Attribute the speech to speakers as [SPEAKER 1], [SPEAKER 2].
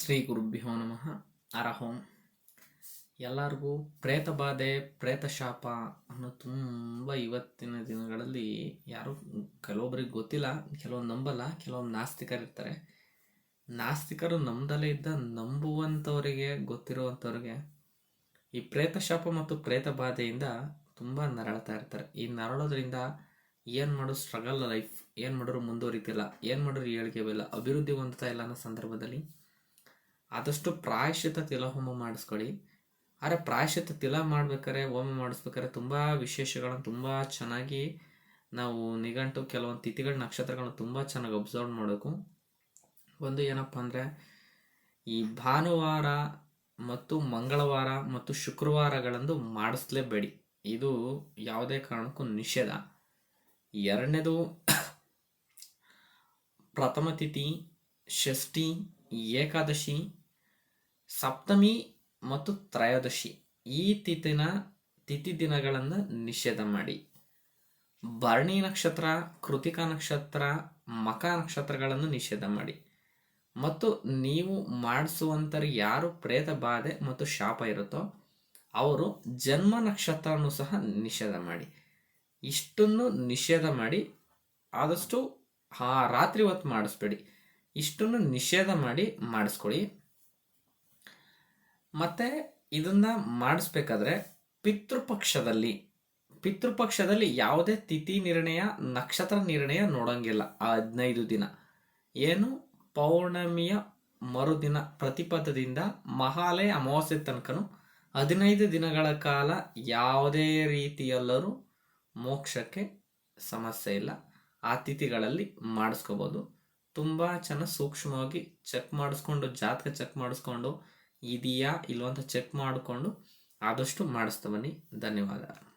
[SPEAKER 1] ಶ್ರೀ ಗುರುಭ್ಯೋ ನಮಃ. ಅರಹೋಂ. ಎಲ್ಲರಿಗೂ ಪ್ರೇತ ಬಾಧೆ, ಪ್ರೇತ ಶಾಪ ಅನ್ನೋ ತುಂಬ ಇವತ್ತಿನ ದಿನಗಳಲ್ಲಿ ಯಾರು ಕೆಲವೊಬ್ಬರಿಗೆ ಗೊತ್ತಿಲ್ಲ ಕೆಲವೊಂದು ನಂಬಲ್ಲ ಕೆಲವೊಂದು ನಾಸ್ತಿಕರು ಇರ್ತಾರೆ. ನಾಸ್ತಿಕರು ನಂಬದಲ್ಲೇ ಇದ್ದ ನಂಬುವಂಥವರಿಗೆ ಗೊತ್ತಿರುವಂಥವ್ರಿಗೆ ಈ ಪ್ರೇತ ಶಾಪ ಮತ್ತು ಪ್ರೇತ ಬಾಧೆಯಿಂದ ತುಂಬ ನರಳತಾ ಇರ್ತಾರೆ. ಈ ನರಳೋದ್ರಿಂದ ಏನು ಮಾಡೋ ಸ್ಟ್ರಗಲ್ ಲೈಫ್ ಏನು ಮಾಡಿದ್ರು ಮುಂದುವರಿತಿಲ್ಲ, ಏನು ಮಾಡಿದ್ರು ಏಳಿಗೆ ಅಭಿವೃದ್ಧಿ ಹೊಂದ್ತಾ ಇಲ್ಲ ಅನ್ನೋ ಸಂದರ್ಭದಲ್ಲಿ ಆದಷ್ಟು ಪ್ರಾಯಶ್ಚಿತ ತಿಲಹೋಮ ಮಾಡಿಸ್ಕೊಳ್ಳಿ. ಆದರೆ ಪ್ರಾಯಶ್ಚಿತ ತಿಲ ಮಾಡ್ಬೇಕಾದ್ರೆ ಹೋಮ ಮಾಡಿಸ್ಬೇಕಾದ್ರೆ ತುಂಬ ವಿಶೇಷಗಳನ್ನು ತುಂಬ ಚೆನ್ನಾಗಿ ನಾವು ನಿಘಂಟು ಕೆಲವೊಂದು ತಿಥಿಗಳ, ನಕ್ಷತ್ರಗಳನ್ನ ತುಂಬ ಚೆನ್ನಾಗಿ ಅಬ್ಸರ್ವ್ ಮಾಡಬೇಕು. ಒಂದು ಏನಪ್ಪ ಅಂದರೆ ಈ ಭಾನುವಾರ ಮತ್ತು ಮಂಗಳವಾರ ಮತ್ತು ಶುಕ್ರವಾರಗಳಂದು ಮಾಡಿಸ್ಲೇಬೇಡಿ. ಇದು ಯಾವುದೇ ಕಾರಣಕ್ಕೂ ನಿಷೇಧ. ಎರಡನೇದು ಪ್ರಥಮ ತಿಥಿ, ಷಷ್ಠಿ, ಏಕಾದಶಿ ಸಪ್ತಮಿ ಮತ್ತು ತ್ರಯೋದಶಿ ಈ ತಿಥಿನ ತಿಥಿ ದಿನಗಳನ್ನು ನಿಷೇಧ ಮಾಡಿ. ಭರಣಿ ನಕ್ಷತ್ರ, ಕೃತಿಕಾ ನಕ್ಷತ್ರ, ಮಕ ನಕ್ಷತ್ರಗಳನ್ನು ನಿಷೇಧ ಮಾಡಿ. ಮತ್ತು ನೀವು ಮಾಡಿಸುವಂಥವ್ರು ಯಾರು ಪ್ರೇತ, ಬಾಧೆ ಮತ್ತು ಶಾಪ ಇರುತ್ತೋ ಅವರು ಜನ್ಮ ನಕ್ಷತ್ರವನ್ನು ಸಹ ನಿಷೇಧ ಮಾಡಿ. ಇಷ್ಟನ್ನು ನಿಷೇಧ ಮಾಡಿ, ಆದಷ್ಟು ಆ ರಾತ್ರಿ ಹೊತ್ತು ಮಾಡಿಸ್ಬೇಡಿ. ಇಷ್ಟನ್ನು ನಿಷೇಧ ಮಾಡಿ ಮಾಡಿಸ್ಕೊಳ್ಳಿ. ಮತ್ತೆ ಇದನ್ನ ಮಾಡಿಸ್ಬೇಕಾದ್ರೆ ಪಿತೃಪಕ್ಷದಲ್ಲಿ ಪಿತೃಪಕ್ಷದಲ್ಲಿ ಯಾವುದೇ ತಿಥಿ ನಿರ್ಣಯ, ನಕ್ಷತ್ರ ನಿರ್ಣಯ ನೋಡಂಗಿಲ್ಲ ಆ ಹದಿನೈದು ದಿನ. ಏನು? ಪೌರ್ಣಮಿಯ ಮರುದಿನ ಪ್ರತಿಪದದಿಂದ ಮಹಾಲಯ ಅಮಾವಾಸ್ಯೆ ತನಕನು ಹದಿನೈದು ದಿನಗಳ ಕಾಲ ಯಾವುದೇ ರೀತಿಯಲ್ಲರೂ ಮೋಕ್ಷಕ್ಕೆ ಸಮಸ್ಯೆ ಇಲ್ಲ. ಆ ತಿಥಿಗಳಲ್ಲಿ ಮಾಡಿಸ್ಕೋಬೋದು. ತುಂಬ ಚೆನ್ನಾಗಿ ಸೂಕ್ಷ್ಮವಾಗಿ ಚೆಕ್ ಮಾಡಿಸ್ಕೊಂಡು, ಜಾತಕ ಚೆಕ್ ಮಾಡಿಸ್ಕೊಂಡು ಇದೆಯಾ ಇಲ್ವಂತ ಚೆಕ್ ಮಾಡಿಕೊಂಡು ಆದಷ್ಟು ಮಾಡಿಸ್ತಾ ಬನ್ನಿ. ಧನ್ಯವಾದ.